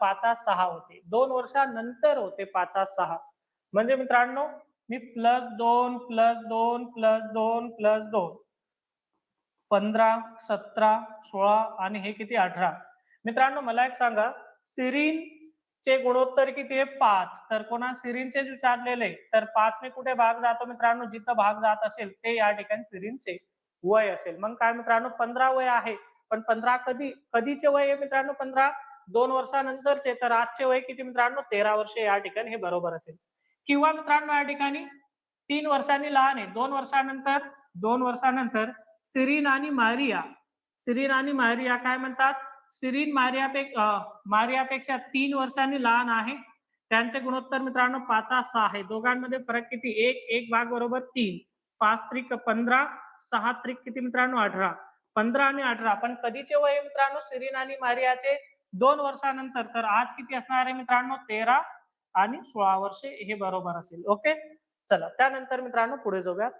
पाचा सहा होते. दोन वर्षानंतर होते पाचा सहा म्हणजे मित्रांनो मी प्लस दोन प्लस दोन प्लस दोन प्लस दोन पंधरा सतरा सोळा आणि हे किती? अठरा. मित्रांनो मला एक सांगा सिरीन चे गुणोत्तर किती आहे? पाच. तर कोणा सिरीनचे विचारलेले तर पाच ने कुठे भाग जातो मित्रांनो? जिथं भाग जात असेल ते या ठिकाणी सिरीनचे वय असेल. मग काय मित्रांनो पंधरा वय आहे पण पंधरा कधी कधीचे वय आहे मित्रांनो? पंधरा दोन वर्षानंतरचे तर आजचे वय किती मित्रांनो? तेरा वर्ष या ठिकाणी हे बरोबर असेल. किंवा मित्रांनो या ठिकाणी तीन वर्षांनी लहान आहे. दोन वर्षानंतर दोन वर्षानंतर सिरीन आणि मारिया. सिरीन आणि मारिया काय म्हणतात? सिरीन मारियापेक्षा मारियापेक्षा तीन वर्षांनी लहान आहे. त्यांचे गुणोत्तर मित्रांनो पाचा सहा आहे. दोघांमध्ये फरक किती? एक एक भाग बरोबर तीन. पाच त्रिक पंधरा सहा त्रिक किती मित्रांनो? अठरा. पंधरा आणि अठरा. पण कधीचे वय मित्रांनो? सिरीन आणि मारियाचे? दोन वर्षानंतर तर आज किती असणार आहे मित्रांनो? तेरा आणि सोळा वर्षे हे बरोबर असेल. ओके? चला त्यानंतर मित्रांनो पुढे जाऊयात.